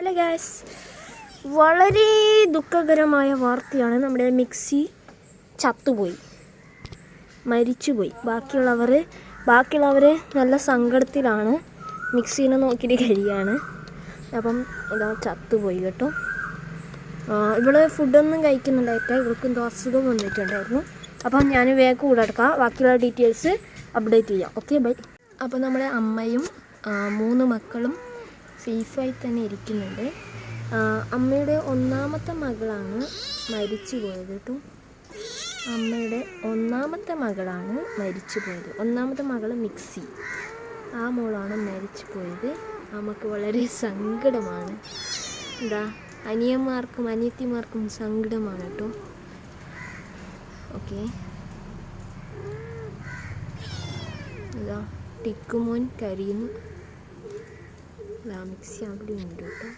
Hello gas വളരെ ദുഃഖകരമായ വാർത്തയാണ് നമ്മുടെ മിക്സി ചത്തുപോയി. മരിച്ചുപോയി. ബാക്കിയുള്ളവർ ബാക്കിയുള്ളവർ നല്ല സങ്കടത്തിലാണ് മിക്സീനെ നോക്കിയിട്ട് കഴിയാണ്. അപ്പം ഇതാ ചത്തുപോയി കേട്ടോ. ഇവിടെ ഫുഡൊന്നും കഴിക്കുന്നുണ്ടായിട്ട് ഇവൾക്ക് എന്തോ അസുഖം വന്നിട്ടുണ്ടായിരുന്നു. അപ്പം ഞാൻ വേഗം കൂടെ എടുക്കാം. ബാക്കിയുള്ള ഡീറ്റെയിൽസ് അപ്ഡേറ്റ് ചെയ്യാം. ഓക്കെ ബൈ അപ്പോൾ നമ്മുടെ അമ്മയും മൂന്ന് മക്കളും സേഫായി തന്നെ ഇരിക്കുന്നുണ്ട് അമ്മയുടെ ഒന്നാമത്തെ മകളാണ് മരിച്ചു പോയത് കേട്ടോ. അമ്മയുടെ ഒന്നാമത്തെ മകളാണ് മരിച്ചു പോയത് ഒന്നാമത്തെ മകൾ മിക്സി. ആ മോളാണ് മരിച്ചു പോയത് നമുക്ക് വളരെ സങ്കടമാണ്. എന്താ അനിയന്മാർക്കും അനിയത്തിമാർക്കും സങ്കടമാണ് കേട്ടോ. ഓക്കെ. ടിക്കുമോൻ കരിയുന്നു. ഇതാ മിക്സി അവിടെ ഉണ്ട് കേട്ടോ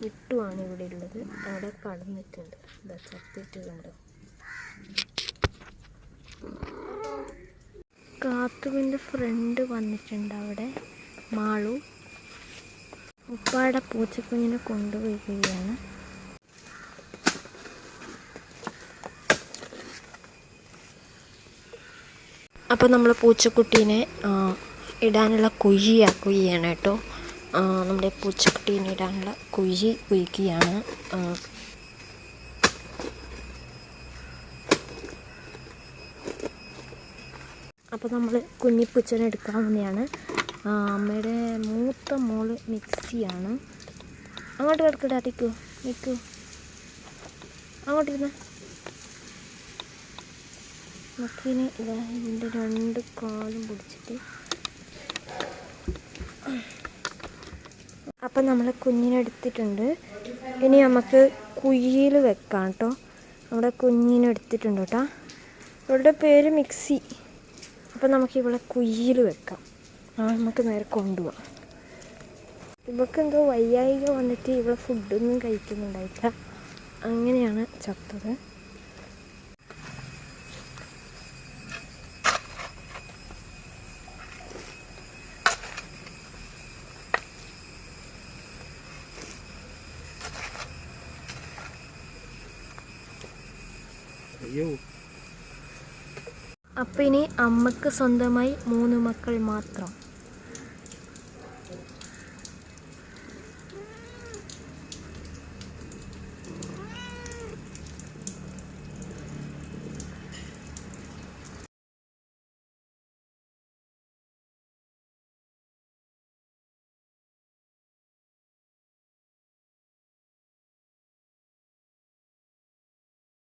വിട്ടുമാണ് ഇവിടെ ഉള്ളത് അവിടെ കടന്നിട്ടുണ്ട് ഇതാ ചത്തിട്ടുണ്ട് കാത്തുവിന്റെ ഫ്രണ്ട് വന്നിട്ടുണ്ട് അവിടെ മാളു ഉപ്പാടെ പൂച്ചക്കുഞ്ഞിനെ കൊണ്ടുപോയിരിക്കുകയാണ് അപ്പോൾ നമ്മൾ പൂച്ചക്കുട്ടീനെ ഇടാനുള്ള കുഴിയാണ് കുഴിയാണ് കേട്ടോ. നമ്മുടെ പൂച്ചക്കുട്ടീനെ ഇടാനുള്ള കുഴി കുഴിക്കുകയാണ്. അപ്പോൾ നമ്മൾ കുഞ്ഞിപ്പൂച്ചനെ ആ, അമ്മയുടെ മൂത്ത മോൾ മിക്സിയാണ്. അങ്ങോട്ട് കിടക്കട്ടെ നിൽക്കൂ നിൽക്കൂ അങ്ങോട്ടിരുന്ന്. മക്കീനെ ഇതാ ഇതിന്റെ രണ്ട് കാലും പിടിച്ചിട്ട്. അപ്പം നമ്മൾ കുഞ്ഞിനെടുത്തിട്ടുണ്ട് ഇനി നമുക്ക് കുയിൽ വെക്കാം കേട്ടോ. നമ്മുടെ കുഞ്ഞിനെടുത്തിട്ടുണ്ട് കേട്ടോ. ഇവളുടെ പേര് മിക്സി. അപ്പം നമുക്ക് ഇവളെ കുയിൽ വെക്കാം. നമുക്ക് നേരെ കൊണ്ടുപോവാം. ഇവക്കെന്തോ വയ്യായിക വന്നിട്ട് ഇവളെ ഫുഡൊന്നും കഴിക്കുന്നുണ്ടായില്ല അങ്ങനെയാണ് ചത്തത്. അയ്യോ. അപ്പം ഇനി അമ്മയ്ക്ക് സ്വന്തമായി മൂന്ന് മക്കൾ മാത്രം.